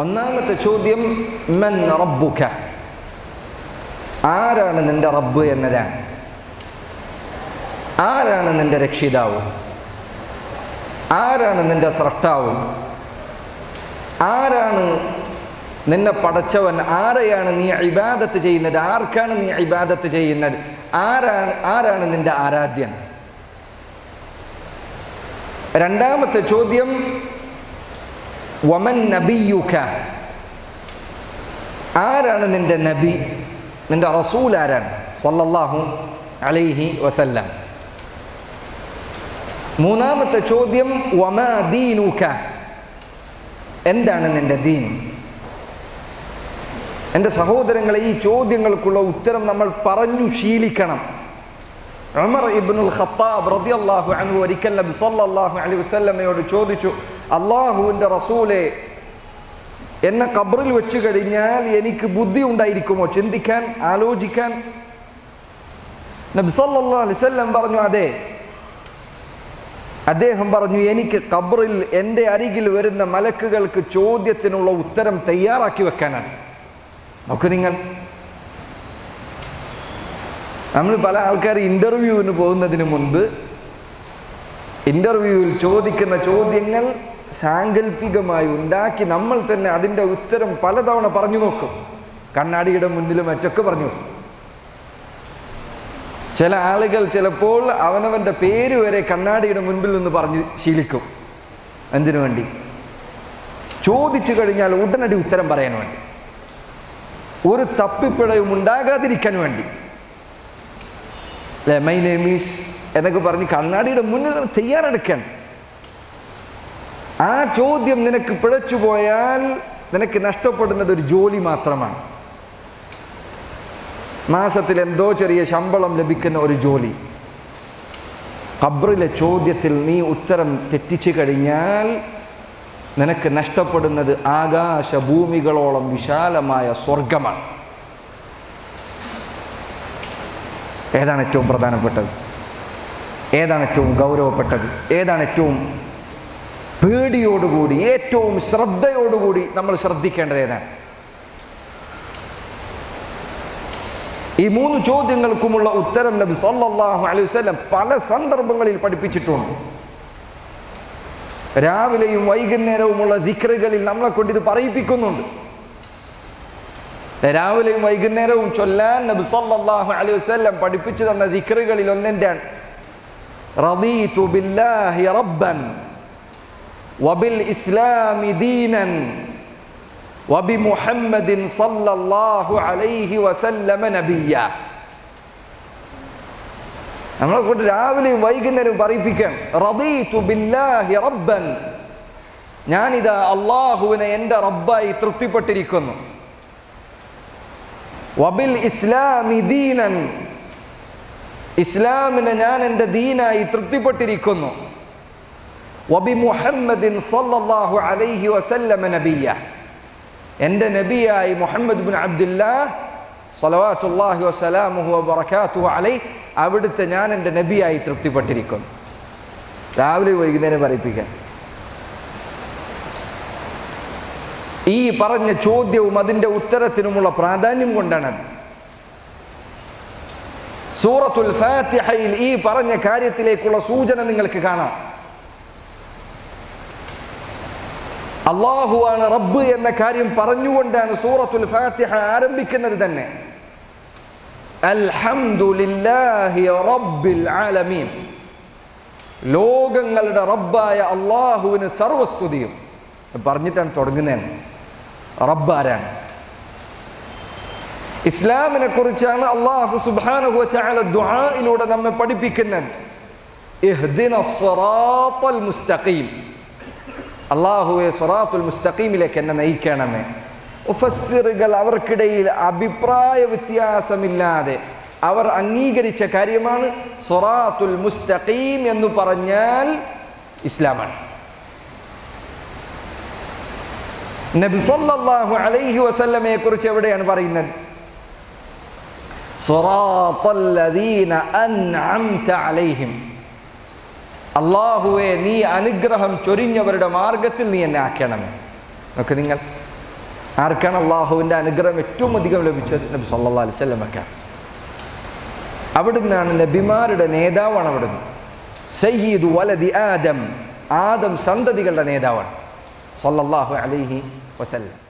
ഒന്നാമത്തെ ചോദ്യം മൻ റബ്ബുക? ആരാണ് നിന്റെ റബ്ബ് എന്നതാണ്. ആരാണ് നിന്റെ രക്ഷിതാവ്? ആരാണ് നിന്റെ സ്രഷ്ടാവ്? ആരാണ് നിന്നെ പടച്ചവൻ? ആരെയാണ് നീ ഇബാദത്ത് ചെയ്യുന്നത്? ആർക്കാണ് നീ ഇബാദത്ത് ചെയ്യുന്നത്? ആരാണ് ആരാണ് നിന്റെ ആരാധ്യൻ? രണ്ടാമത്തെ ചോദ്യം വമൻ നബിയുക. ആരാണ് നിന്റെ നബി? നിന്റെ റസൂൽ ആരാണ്? സല്ലല്ലാഹു അലൈഹി വസല്ലം. മൂന്നാമത്തെ ചോദ്യം വമാ ദീനുക. എന്താണ് നിന്റെ ദീൻ? എന്റെ സഹോദരങ്ങളെ ഈ ചോദ്യങ്ങൾക്കുള്ള ഉത്തരം നമ്മൾ പറഞ്ഞു ശീലിക്കണം. ഉമർ ഇബ്നുൽ ഖത്താബ് റളിയല്ലാഹു അൻഹു ഒരിക്കൽ നബി സല്ലല്ലാഹു അലൈഹി വസല്ലമയോട് ചോദിച്ചു അള്ളാഹുവിന്റെ റസൂലെ എന്നെ കബറിൽ വെച്ച് കഴിഞ്ഞാൽ എനിക്ക് ബുദ്ധി ഉണ്ടായിരിക്കുമോ? ചിന്തിക്കാൻ ആലോചിക്കാൻ? നബി സല്ലല്ലാഹു അലൈഹി വസല്ലം പറഞ്ഞു അതെ. അദ്ദേഹം പറഞ്ഞു എനിക്ക് കബറിൽ എന്റെ അരികിൽ വരുന്ന മലക്കുകൾക്ക് ചോദ്യത്തിനുള്ള ഉത്തരം തയ്യാറാക്കി വെക്കാനാണ്. നോക്ക് നിങ്ങൾ. നമ്മൾ പല ആൾക്കാർ ഇന്റർവ്യൂവിന് പോകുന്നതിന് മുൻപ് ഇന്റർവ്യൂവിൽ ചോദിക്കുന്ന ചോദ്യങ്ങൾ സാങ്കല്പികമായി ഉണ്ടാക്കി നമ്മൾ തന്നെ അതിന്റെ ഉത്തരം പലതവണ പറഞ്ഞു നോക്കും. കണ്ണാടിയുടെ മുന്നിലും മറ്റൊക്കെ പറഞ്ഞു ചില ആളുകൾ ചിലപ്പോൾ അവനവന്റെ പേര് വരെ കണ്ണാടിയുടെ മുൻപിൽ നിന്ന് പറഞ്ഞ് ശീലിക്കും. എന്തിനു വേണ്ടി? ചോദിച്ചു കഴിഞ്ഞാൽ ഉടനടി ഉത്തരം പറയാൻ വേണ്ടി. ഒരു തപ്പിപ്പിഴയും ഉണ്ടാകാതിരിക്കാൻ വേണ്ടി. അല്ലേ മൈ നെയ്മീസ് എന്നൊക്കെ പറഞ്ഞ് കണ്ണാടിയുടെ മുന്നിൽ നിന്ന് തയ്യാറെടുക്കാൻ ആ ചോദ്യം നിനക്ക് പിഴച്ചു പോയാൽ നിനക്ക് നഷ്ടപ്പെടുന്നത് ഒരു ജോലി മാത്രമാണ്. മാസത്തിൽ എന്തോ ചെറിയ ശമ്പളം ലഭിക്കുന്ന ഒരു ജോലി. ഖബ്റിലെ ചോദ്യത്തിൽ നീ ഉത്തരം തെറ്റിച്ചു കഴിഞ്ഞാൽ നിനക്ക് നഷ്ടപ്പെടുന്നത് ആകാശഭൂമികളോളം വിശാലമായ സ്വർഗമാണ് ഏതാണ് ഏറ്റവും പ്രധാനപ്പെട്ടത്? ഏതാണ് ഏറ്റവും ഗൗരവപ്പെട്ടത്? ഏതാണ് ഏറ്റവും പേടിയോടുകൂടി ഏറ്റവും ശ്രദ്ധയോടുകൂടി നമ്മൾ ശ്രദ്ധിക്കേണ്ടത് ഏതാണ്? ഈ മൂന്ന് ചോദ്യങ്ങൾക്കുമുള്ള ഉത്തരം നബി സല്ലാഹു അലൈഹി വസല്ലം പല സന്ദർഭങ്ങളിൽ പഠിപ്പിച്ചിട്ടുണ്ട്. രാവിലെയും വൈകുന്നേരവുമുള്ള ദിക്റുകളിൽ നമ്മളെ കൊണ്ട് ഇത് പറയിപ്പിക്കുന്നുണ്ട്. രാവിലെയും വൈകുന്നേരവും ചൊല്ലാൻ നബി സല്ലാഹു അലൈഹി വസല്ലം പഠിപ്പിച്ചു തന്ന ദിക്റുകളിൽ ഒന്നെന്താണ്? റബ്ബൻ. വബിൽ ഇസ്ലാമി ദീനൻ വബി മുഹമ്മദിൻ സല്ലല്ലാഹു അലൈഹി വസല്ലമ നബിയ നമ്മളെ കൊണ്ട് രാവിലെയും വൈകുന്നേരവും പറയിപ്പിക്കാം റദീതു ബില്ലാഹി റബ്ബൻ. ഞാനിതാ അള്ളാഹുവിനെ എന്റെ റബ്ബായി തൃപ്തിപ്പെട്ടിരിക്കുന്നു. വബിൽ ഇസ്ലാമി ദീനൻ. ഇസ്ലാമിനെ ഞാൻ എന്റെ ദീനായി തൃപ്തിപ്പെട്ടിരിക്കുന്നു. വബി മുഹമ്മദിൻ സല്ലല്ലാഹു അലൈഹി വസല്ലമ നബിയ എന്റെ നബിയായി മുഹമ്മദ് ബിൻ അബ്ദുല്ലാ സലവാത്തുല്ലാഹി വസലാമുഹു വബറകാതുഹു അലൈ അവിടുത്തെ ഞാൻ എന്റെ നബിയായി തൃപ്തിപ്പെട്ടിരിക്കുന്നു. രാവിലെ വൈകുന്നേരം പറയിപ്പിക്കാൻ. ഈ പറഞ്ഞ ചോദ്യവും അതിന്റെ ഉത്തരത്തിനുമുള്ള പ്രാധാന്യം കൊണ്ടാണ് സൂറത്തുൽ ഫാത്തിഹയിൽ ഈ പറഞ്ഞ കാര്യത്തിലേക്കുള്ള സൂചന നിങ്ങൾക്ക് കാണാം. അള്ളാഹുവാണ് റബ്ബ് എന്ന കാര്യം പറഞ്ഞുകൊണ്ടാണ് സൂറത്തുൽ ഫാത്തിഹ ആരംഭിക്കുന്നത് തന്നെ. ആലമീൻ. ലോകങ്ങളുടെ റബ്ബായ അള്ളാഹുവിന് സർവസ്തുതിയും. പറഞ്ഞിട്ടാണ് തുടങ്ങുന്നത് റബ്ബാരാണ് ഇസ്ലാമിനെ കുറിച്ചാണ് അള്ളാഹു ദുആയിലൂടെ നമ്മെ പഠിപ്പിക്കുന്നത്. മുസ്തഖീം. അള്ളാഹുവെ സൊറാത്തുൽ മുസ്തഖീമിലേക്ക് എന്നെ നയിക്കണമേ. ഉഫസ്സിറുകൾ അവർക്കിടയിൽ അഭിപ്രായ വ്യത്യാസമില്ലാതെ അവർ അംഗീകരിച്ച കാര്യമാണ് സൊറാത്തുൽ മുസ്തഖീം എന്ന് പറഞ്ഞാൽ ഇസ്ലാമാണ്. നബി സല്ലല്ലാഹു അലൈഹി വസല്ലമയെ കുറിച്ച് എവിടെയാണ് പറയുന്നത്? സൊറാത്തല്ലദീന അൻഅംത അലൈഹിം. അള്ളാഹുവെ നീ അനുഗ്രഹം ചൊരിഞ്ഞവരുടെ മാർഗത്തിൽ നീ എന്നെ ആക്കണമേ. നോക്ക് നിങ്ങൾ ആർക്കാണ് അള്ളാഹുവിന്റെ അനുഗ്രഹം ഏറ്റവും അധികം ലഭിച്ചത്? നബി സല്ലാ അലൈഹി സ്വലമക്കാണ് അവിടുന്നാണ് നബിമാരുടെ നേതാവാണ് അവിടുന്ന്. സയ്യിദ് വലതി ആദം ആദം സന്തതികളുടെ നേതാവാണ്. സല്ലല്ലാഹു അലൈഹി വസല്ലം.